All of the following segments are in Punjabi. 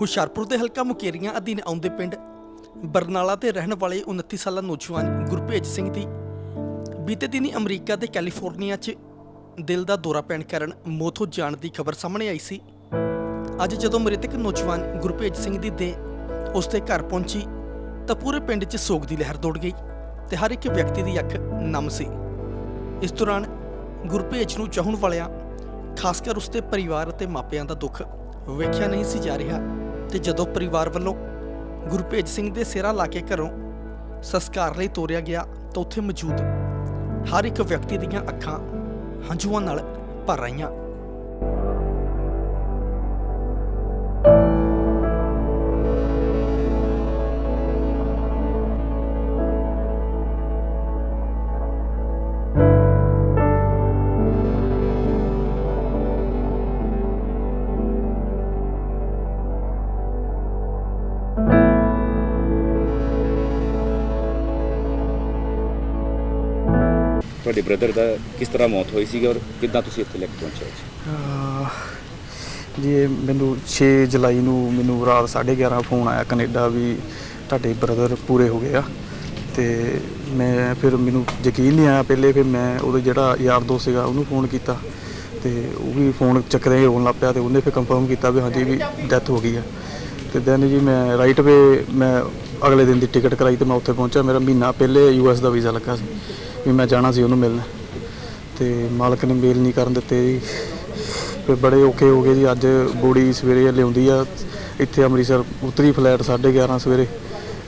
ਹੁਸ਼ਿਆਰਪੁਰ ਦੇ ਹਲਕਾ ਮੁਕੇਰੀਆਂ ਅਧੀਨ ਆਉਂਦੇ ਪਿੰਡ ਬਰਨਾਲਾ ਤੇ ਰਹਿਣ ਵਾਲੇ 29 ਸਾਲਾ ਨੌਜਵਾਨ ਗੁਰਭੇਜ ਸਿੰਘ ਦੀ ਬੀਤੇ ਦਿਨੀ ਅਮਰੀਕਾ ਦੇ ਕੈਲੀਫੋਰਨੀਆ 'ਚ ਦਿਲ ਦਾ ਦੌਰਾ ਪੈਣ ਕਾਰਨ ਮੌਤ ਹੋ ਜਾਣ ਦੀ ਖਬਰ ਸਾਹਮਣੇ ਆਈ ਸੀ। ਅੱਜ ਜਦੋਂ ਮ੍ਰਿਤਕ ਨੌਜਵਾਨ ਗੁਰਭੇਜ ਸਿੰਘ ਦੀ ਦੇ ਉਸ ਦੇ ਘਰ ਪਹੁੰਚੀ ਤਾਂ ਪੂਰੇ ਪਿੰਡ 'ਚ ਸੋਗ ਦੀ ਲਹਿਰ ਦੌੜ ਗਈ ਤੇ ਹਰ ਇੱਕ ਵਿਅਕਤੀ ਦੀ ਅੱਖ ਨਮ ਸੀ। ਇਸ ਦੌਰਾਨ ਗੁਰਭੇਜ ਨੂੰ ਚਾਹਣ ਵਾਲਿਆਂ, ਖਾਸ ਕਰ ਉਸਦੇ ਪਰਿਵਾਰ ਅਤੇ ਮਾਪਿਆਂ ਦਾ ਦੁੱਖ ਵੇਖਿਆ ਨਹੀਂ ਸੀ ਜਾ ਰਿਹਾ ਤੇ ਜਦੋਂ ਪਰਿਵਾਰ ਵੱਲੋਂ ਗੁਰਭੇਜ ਸਿੰਘ ਦੇ ਸਿਰਾਂ ਲਾ ਕੇ ਘਰੋਂ ਸੰਸਕਾਰ ਲਈ ਤੋਰਿਆ ਗਿਆ ਤਾਂ ਉੱਥੇ ਮੌਜੂਦ ਹਰ ਇੱਕ ਵਿਅਕਤੀ ਦੀਆਂ ਅੱਖਾਂ ਹੰਝੂਆਂ ਨਾਲ ਭਰ ਰਹੀਆਂ। ਤੁਹਾਡੇ ਬ੍ਰਦਰ ਦਾ ਕਿਸ ਤਰ੍ਹਾਂ ਮੌਤ ਹੋਈ ਸੀਗੀ ਔਰ ਕਿੱਦਾਂ ਤੁਸੀਂ ਇੱਥੇ ਲੈ ਕੇ ਪਹੁੰਚੇ ਜੀ? ਅਹ ਜੀ, ਇਹ ਮੈਨੂੰ 6 ਜੁਲਾਈ ਨੂੰ ਮੈਨੂੰ ਰਾਤ 11:30 ਫੋਨ ਆਇਆ ਕੈਨੇਡਾ ਵੀ ਤੁਹਾਡੇ ਬ੍ਰਦਰ ਪੂਰੇ ਹੋ ਗਏ ਆ। ਤੇ ਮੈਂ ਫਿਰ ਮੈਨੂੰ ਯਕੀਨ ਨਹੀਂ ਆਇਆ ਪਹਿਲੇ, ਫਿਰ ਮੈਂ ਉਹਦਾ ਜਿਹੜਾ ਯਾਰ ਦੋਸਤ ਸੀਗਾ ਉਹਨੂੰ ਫੋਨ ਕੀਤਾ ਤੇ ਉਹ ਵੀ ਫੋਨ ਚੱਕਦੇ ਹੀ ਰੋਣ ਲੱਗ ਪਿਆ ਤੇ ਉਹਨੇ ਫਿਰ ਕੰਫਰਮ ਕੀਤਾ ਵੀ ਹਾਂਜੀ ਵੀ ਡੈਥ ਹੋ ਗਈ ਆ। ਤੇ ਦੈਨ ਜੀ ਮੈਂ ਰਾਈਟ ਵੇ ਮੈਂ ਅਗਲੇ ਦਿਨ ਦੀ ਟਿਕਟ ਕਰਾਈ ਤੇ ਮੈਂ ਉੱਥੇ ਪਹੁੰਚਿਆ। ਮੇਰਾ ਮਹੀਨਾ ਪਹਿਲੇ ਯੂਐਸ ਦਾ ਵੀਜ਼ਾ ਲੱਗਾ ਸੀ ਵੀ ਮੈਂ ਜਾਣਾ ਸੀ ਉਹਨੂੰ ਮਿਲਣ। ਤੇ ਮਾਲਕ ਨੇ ਮੇਲ ਨਹੀਂ ਕਰਨ ਦਿੱਤੇ ਜੀ। ਫਿਰ ਬੜੇ ਔਖੇ ਹੋ ਗਏ ਜੀ। ਅੱਜ ਬੋੜੀ ਸਵੇਰੇ ਲਿਆਉਂਦੀ ਆ। ਇੱਥੇ ਅੰਮ੍ਰਿਤਸਰ ਉਤਰੀ ਫਲੈਟ 11:30 ਸਵੇਰੇ।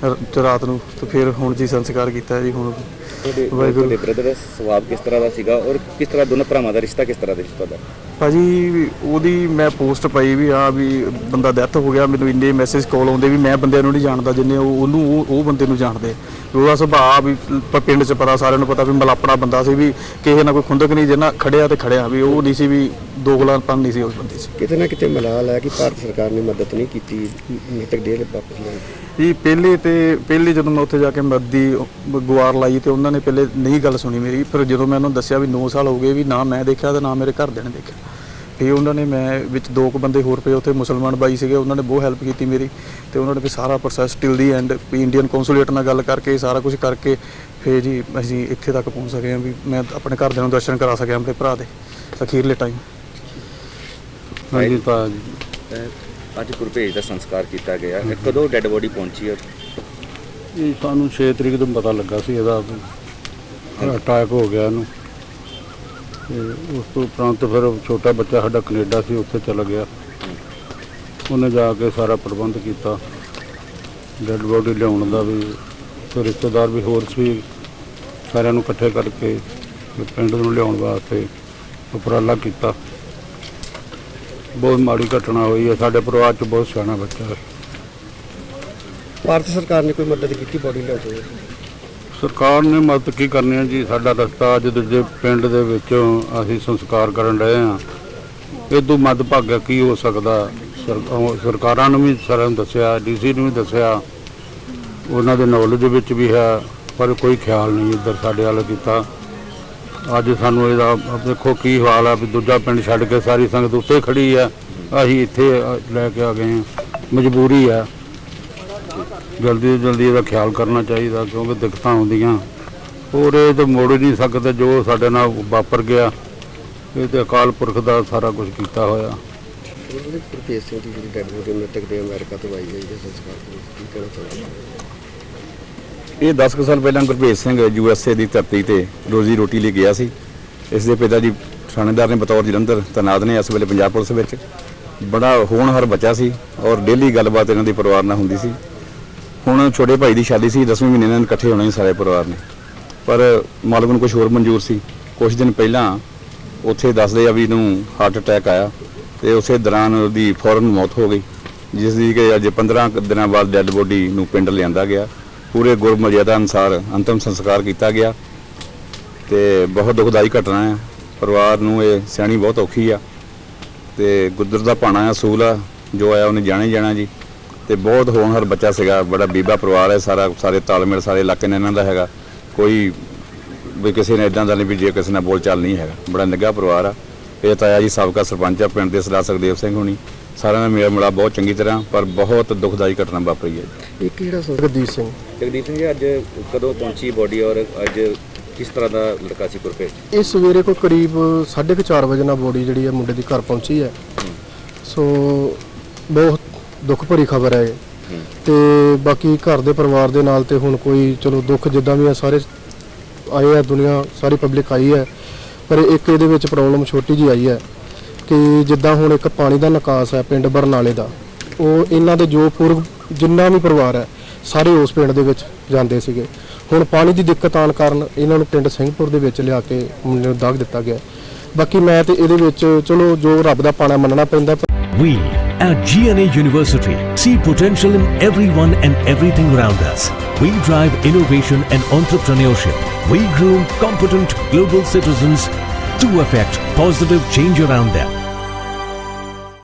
ਰ- ਤੇ ਰਾਤ ਨੂੰ ਤੇ ਫਿਰ ਹੁਣ ਜੀ ਸੰਸਕਾਰ ਕੀਤਾ ਜੀ ਹੁਣ ਤੁਹਾਡੇ ਵਾਹਿਗੁਰੂ। ਤੁਹਾਡੇ ਬ੍ਰਦਰ ਦਾ ਸੁਭਾਅ ਕਿਸ ਤਰ੍ਹਾਂ ਦਾ ਸੀਗਾ ਔਰ ਕਿਸ ਤਰ੍ਹਾਂ ਦੋਨੋਂ ਭਰਾਵਾਂ ਦਾ ਰਿਸ਼ਤਾ ਕਿਸ ਤਰ੍ਹਾਂ ਦਾ ਸੀ ਤੁਹਾਡਾ ਭਾਜੀ ਉਹਦੀ ਮੈਂ ਪੋਸਟ ਪਾਈ ਵੀ ਆ ਵੀ ਬੰਦਾ ਡੈਥ ਹੋ ਗਿਆ ਮੈਨੂੰ ਇੰਨੇ ਮੈਸੇਜ ਕਾਲ ਆਉਂਦੇ ਵੀ ਮੈਂ ਬੰਦਿਆਂ ਨੂੰ ਨਹੀਂ ਜਾਣਦਾ ਜਿੰਨੇ ਉਹ ਉਹਨੂੰ ਉਹ ਉਹ ਬੰਦੇ ਨੂੰ ਜਾਣਦੇ ਵੀ ਉਹਦਾ ਸੁਭਾਅ ਵੀ ਪ- ਪਿੰਡ 'ਚ ਪਤਾ ਸਾਰਿਆਂ ਨੂੰ ਪਤਾ ਵੀ ਮਲਾਪੜਾ ਬੰਦਾ ਸੀ ਵੀ ਕਿਸੇ ਨਾਲ ਕੋਈ ਖੁੰਦਕ ਨਹੀਂ ਜਿੰਨਾ ਖੜਿਆ ਤੇ ਖੜਿਆ ਵੀ ਉਹ ਨਹੀਂ ਸੀ ਵੀ ਦੋਗਲਾਪਨ ਨਹੀਂ ਸੀ ਉਸ ਬੰਦੇ 'ਚ। ਕਿਤੇ ਨਾ ਕਿਤੇ ਮਲਾਲ ਹੈ ਕਿ ਭਾਰਤ ਸਰਕਾਰ ਨੇ ਮਦਦ ਨਹੀਂ ਕੀਤੀ ਮ੍ਰਿਤਕ ਦੇਹ ਵਾਪਸ ਲੈਣ ਦੀ। ਇਹ ਪਹਿਲੇ ਤੇ ਪਹਿਲੇ ਜਦੋਂ ਮੈਂ ਉੱਥੇ ਜਾ ਕੇ ਮੱਦੀ ਗੁਆਰ ਲਾਈ ਤੇ ਉਹਨਾਂ ਨੇ ਪਹਿਲੇ ਨਹੀਂ ਗੱਲ ਸੁਣੀ ਮੇਰੀ। ਫਿਰ ਜਦੋਂ ਮੈਂ ਉਹਨਾਂ ਨੂੰ ਦੱਸਿਆ ਵੀ 9 ਸਾਲ ਹੋ ਗਏ ਵੀ ਨਾ ਮੈਂ ਦੇਖਿਆ ਤੇ ਨਾ ਮੇਰੇ ਘਰਦਿਆਂ ਨੇ ਦੇਖਿਆ। ਫਿਰ ਉਹਨਾਂ ਨੇ ਮੈਂ ਵਿੱਚ ਦੋ ਕੁ ਬੰਦੇ ਹੋਰ ਪਏ ਉੱਥੇ ਮੁਸਲਮਾਨ ਬਾਈ ਸੀਗੇ ਉਹਨਾਂ ਨੇ ਬਹੁਤ ਹੈਲਪ ਕੀਤੀ ਮੇਰੀ। ਤੇ ਉਹਨਾਂ ਨੇ ਵੀ ਸਾਰਾ ਪ੍ਰੋਸੈਸ ਟਿਲ ਦੀ ਐਂਡ ਵੀ ਇੰਡੀਅਨ ਕੌਂਸੂਲੇਟ ਨਾਲ ਗੱਲ ਕਰਕੇ ਸਾਰਾ ਕੁਝ ਕਰਕੇ ਫਿਰ ਜੀ ਅਸੀਂ ਇੱਥੇ ਤੱਕ ਪਹੁੰਚ ਸਕੇ ਹਾਂ ਵੀ ਮੈਂ ਆਪਣੇ ਘਰਦਿਆਂ ਨੂੰ ਦਰਸ਼ਨ ਕਰਾ ਸਕਿਆ ਆਪਣੇ ਭਰਾ ਦੇ ਅਖੀਰਲੇ ਟਾਈਮ ਹਾਂਜੀ ਤਾਂ ਅਹ ਅੱਜ ਗੁਰਭੇਜ ਦਾ ਸੰਸਕਾਰ ਕੀਤਾ ਗਿਆ। ਇਹ ਕਦੋਂ ਡੈੱਡ ਬੋਡੀ ਪਹੁੰਚੀ ਔਰ ਇਹ ਸਾਨੂੰ 6 ਤਰੀਕ ਨੂੰ ਪਤਾ ਲੱਗਾ ਸੀ ਇਹਦਾ ਅਟੈਕ ਹੋ ਗਿਆ ਇਹਨੂੰ। ਤੇ ਉਸ ਤੋਂ ਉਪਰੰਤ ਫਿਰ ਛੋਟਾ ਬੱਚਾ ਸਾਡਾ ਕੈਨੇਡਾ ਸੀ ਉੱਥੇ ਚਲਾ ਗਿਆ। ਉਹਨੇ ਜਾ ਕੇ ਸਾਰਾ ਪ੍ਰਬੰਧ ਕੀਤਾ। ਡੈੱਡ ਬੋਡੀ ਲਿਆਉਣ ਦਾ ਵੀ ਤੇ ਰਿਸ਼ਤੇਦਾਰ ਵੀ ਹੋਰ ਸੀ ਸਾਰਿਆਂ ਨੂੰ ਇਕੱਠੇ ਕਰਕੇ ਤੇ ਪਿੰਡ ਨੂੰ ਲਿਆਉਣ ਵਾਸਤੇ ਉਪਰਾਲਾ ਕੀਤਾ। ਬਹੁਤ ਮਾੜੀ ਘਟਨਾ ਹੋਈ ਹੈ ਸਾਡੇ ਪਰਿਵਾਰ 'ਚ ਬਹੁਤ ਸਿਆਣਾ ਬੱਚਾ ਹੈ। ਭਾਰਤ ਸਰਕਾਰ ਨੇ ਕੋਈ ਮਦਦ ਕੀਤੀ ਬੋਡੀ ਲੈ ਕੇ? ਸਰਕਾਰ ਨੇ ਮਦਦ ਕੀ ਕਰਨੀ ਹੈ ਜੀ? ਸਾਡਾ ਰਸਤਾ ਅੱਜ ਦੂਜੇ ਪਿੰਡ ਦੇ ਵਿੱਚੋਂ ਅਸੀਂ ਸੰਸਕਾਰ ਕਰਨ ਰਹੇ ਹਾਂ। ਇਹ ਤੋਂ ਮੱਧ ਭਾਗਾ ਕੀ ਹੋ ਸਕਦਾ? ਸਰਕਾਰਾਂ ਨੂੰ ਵੀ ਸਾਰਿਆਂ ਨੂੰ ਦੱਸਿਆ ਡੀਸੀ ਨੂੰ ਵੀ ਦੱਸਿਆ। ਉਹਨਾਂ ਦੇ ਨੌਲੇਜ ਵਿੱਚ ਵੀ ਹੈ ਪਰ ਕੋਈ ਖਿਆਲ ਨਹੀਂ ਇੱਧਰ ਸਾਡੇ ਵੱਲ ਕੀਤਾ। ਅੱਜ ਸਾਨੂੰ ਇਹਦਾ ਦੇਖੋ ਕੀ ਹਾਲ ਆ, ਵੀ ਦੂਜਾ ਪਿੰਡ ਛੱਡ ਕੇ ਸਾਰੀ ਸੰਗਤ ਉੱਤੇ ਖੜੀ ਆ। ਅਸੀਂ ਇੱਥੇ ਲੈ ਕੇ ਆ ਗਏ ਹਾਂ। ਮਜਬੂਰੀ ਆ। ਜਲਦੀ ਤੋਂ ਜਲਦੀ ਇਹਦਾ ਖਿਆਲ ਕਰਨਾ ਚਾਹੀਦਾ, ਕਿਉਂਕਿ ਦਿੱਕਤਾਂ ਆਉਂਦੀਆਂ। ਹੋਰ ਇਹ ਤਾਂ ਮੋੜ ਨਹੀਂ ਸਕਦੇ, ਜੋ ਸਾਡੇ ਨਾਲ ਵਾਪਰ ਗਿਆ, ਇਹ ਤੇ ਅਕਾਲ ਪੁਰਖ ਦਾ ਸਾਰਾ ਕੁਝ ਕੀਤਾ ਹੋਇਆ। ਗੁਰਪ੍ਰੀਤ ਸਿੰਘ ਦੀ ਜਿਹੜੀ ਡੈਡ ਬੋਡੀ ਮ੍ਰਿਤਕ ਦੇ ਅਮਰੀਕਾ ਤੋਂ ਆਈ ਹੈ ਇਹਦੇ ਸੰਸਕਾਰ ਕੀ ਕਹਿਣਾ ਚਾਹੁੰਦੇ ਇਹ 10 ਕੁ ਸਾਲ ਪਹਿਲਾਂ Gurbhej Singh U S A ਦੀ ਧਰਤੀ ਤੇ ਰੋਜ਼ੀ ਰੋਟੀ ਲਈ ਗਿਆ ਸੀ। ਇਸ ਦੇ ਪਿਤਾ ਜੀ ਥਾਣੇਦਾਰ ਨੇ ਬਤੌਰ ਜਲੰਧਰ ਤੈਨਾਤ ਨੇ ਇਸ ਵੇਲੇ ਪੰਜਾਬ ਪੁਲਿਸ ਵਿੱਚ। ਬੜਾ ਹੋਣਹਾਰ ਬੱਚਾ ਸੀ ਔਰ ਡੇਲੀ ਗੱਲਬਾਤ ਇਹਨਾਂ ਦੇ ਪਰਿਵਾਰ ਨਾਲ ਹੁੰਦੀ ਸੀ। ਹੁਣ ਛੋਟੇ ਭਾਈ ਦੀ ਸ਼ਾਦੀ ਸੀ 10ਵੇਂ ਮਹੀਨੇ ਨਾਲ ਇਕੱਠੇ ਹੋਣਾ ਸੀ ਸਾਰੇ ਪਰਿਵਾਰ ਨੇ। ਪਰ ਮਾਲਕ ਨੂੰ ਕੁਝ ਹੋਰ ਮਨਜ਼ੂਰ ਸੀ। ਕੁਝ ਦਿਨ ਪਹਿਲਾਂ ਉੱਥੇ ਦੱਸਦੇ ਆ ਵੀ ਇਹਨੂੰ ਹਾਰਟ ਅਟੈਕ ਆਇਆ ਤੇ ਉਸੇ ਦੌਰਾਨ ਉਹਦੀ ਫੌਰਨ ਮੌਤ ਹੋ ਗਈ, ਜਿਸ ਦੀ ਕਿ ਅੱਜ 15 ਦਿਨਾਂ ਬਾਅਦ ਡੈੱਡ ਬੋਡੀ ਨੂੰ ਪਿੰਡ ਲਿਆਂਦਾ ਗਿਆ। ਪੂਰੇ ਗੁਰਮਰਯਾਦਾ ਅਨੁਸਾਰ ਅੰਤਮ ਸੰਸਕਾਰ ਕੀਤਾ ਗਿਆ ਤੇ ਬਹੁਤ ਦੁਖਦਾਈ ਘਟਨਾ ਹੈ। ਪਰਿਵਾਰ ਨੂੰ ਇਹ ਸਿਆਣੀ ਬਹੁਤ ਔਖੀ ਆ ਤੇ ਗੁੱਦਰ ਦਾ ਪਾਣਾ ਸੂਲ ਆ, ਜੋ ਆਇਆ ਉਹਨੇ ਜਾਣੇ ਜਾਣਾ ਜੀ। ਤੇ ਬਹੁਤ ਹੋਣਹਾਰ ਬੱਚਾ ਸੀਗਾ, ਬੜਾ ਬੀਬਾ ਪਰਿਵਾਰ ਹੈ ਸਾਰਾ, ਸਾਰੇ ਤਾਲਮੇਲ ਸਾਰੇ ਇਲਾਕੇ ਨੇ ਇਹਨਾਂ ਦਾ ਹੈਗਾ। ਕੋਈ ਵੀ ਕਿਸੇ ਨੇ ਇਦਾਂ ਦਾ ਨਹੀਂ ਵੀ ਜੇ ਕਿਸੇ ਨਾਲ ਬੋਲਚਾਲ ਨਹੀਂ ਹੈਗਾ। ਬੜਾ ਨਿੱਘਾ ਪਰਿਵਾਰ ਆ। ਇਹ ਤਾਇਆ ਜੀ ਸਾਬਕਾ ਸਰਪੰਚ ਆ, ਪਿੰਡ ਦੇ ਸਰਦਾਰ ਸੁਖਦੇਵ ਸਿੰਘ ਹੁਣੀ। ਸਾਰਿਆਂ ਨਾਲ ਮੇਲ ਮਿਲਾ ਬਹੁਤ ਚੰਗੀ ਤਰ੍ਹਾਂ ਪਰ ਬਹੁਤ ਦੁਖਦਾਈ ਘਟਨਾ ਵਾਪਰੀ ਹੈ। ਇੱਕ ਜਿਹੜਾ ਜਗਦੀਪ ਸਿੰਘ। ਜਗਦੀਪ ਸਿੰਘ ਜੀ ਅੱਜ ਕਦੋਂ ਪਹੁੰਚੀ ਬੋਡੀ ਔਰ ਅੱਜ ਕਿਸ ਤਰ੍ਹਾਂ ਦਾ ਲੜਕਾ ਸੀ ਗੁਰਪ੍ਰੀਤ? ਇਹ ਸਵੇਰੇ ਕੋਈ ਕਰੀਬ 4:30 ਵਜੇ ਨਾਲ ਬੋਡੀ ਜਿਹੜੀ ਹੈ ਮੁੰਡੇ ਦੀ ਘਰ ਪਹੁੰਚੀ ਹੈ। ਸੋ ਬਹੁਤ ਦੁੱਖ ਭਰੀ ਖਬਰ ਹੈ ਇਹ। ਤੇ ਬਾਕੀ ਘਰ ਦੇ ਪਰਿਵਾਰ ਦੇ ਨਾਲ ਤੇ ਹੁਣ ਕੋਈ ਚਲੋ ਦੁੱਖ ਜਿੱਦਾਂ ਵੀ ਆ ਸਾਰੇ ਆਏ ਆ ਦੁਨੀਆ ਸਾਰੀ ਪਬਲਿਕ ਆਈ ਹੈ। ਪਰ ਇੱਕ ਇਹਦੇ ਵਿੱਚ ਪ੍ਰੋਬਲਮ ਛੋਟੀ ਜੀ ਆਈ ਹੈ। ਕਿ ਜਿੱਦਾਂ ਹੁਣ ਇੱਕ ਪਾਣੀ ਦਾ ਨਿਕਾਸ ਹੈ ਪਿੰਡ ਬਰਨਾਲੇ ਦਾ ਉਹ ਇਹਨਾਂ ਦੇ ਜੋ ਪੂਰਵ ਜਿੰਨਾ ਵੀ ਪਰਿਵਾਰ ਹੈ ਸਾਰੇ ਉਸ ਪਿੰਡ ਦੇ ਵਿੱਚ ਜਾਂਦੇ ਸੀਗੇ ਹੁਣ ਪਾਣੀ ਦੀ ਦਿੱਕਤ ਆਉਣ ਕਾਰਨ ਇਹਨਾਂ ਨੂੰ ਪਿੰਡ ਸਿੰਘਪੁਰ ਦੇ ਵਿੱਚ ਲਿਆ ਕੇ ਮੁੰਡੇ ਨੂੰ ਦਾਗ ਦਿੱਤਾ ਗਿਆ ਬਾਕੀ ਮੈਂ ਤੇ ਇਹਦੇ ਵਿੱਚ ਚਲੋ ਜੋ ਰੱਬ ਦਾ ਪਾਣਾ ਮੰਨਣਾ ਪੈਂਦਾ We at GNA University see potential in everyone and everything around us. We drive innovation and entrepreneurship. We groom competent global citizens to affect positive change around them.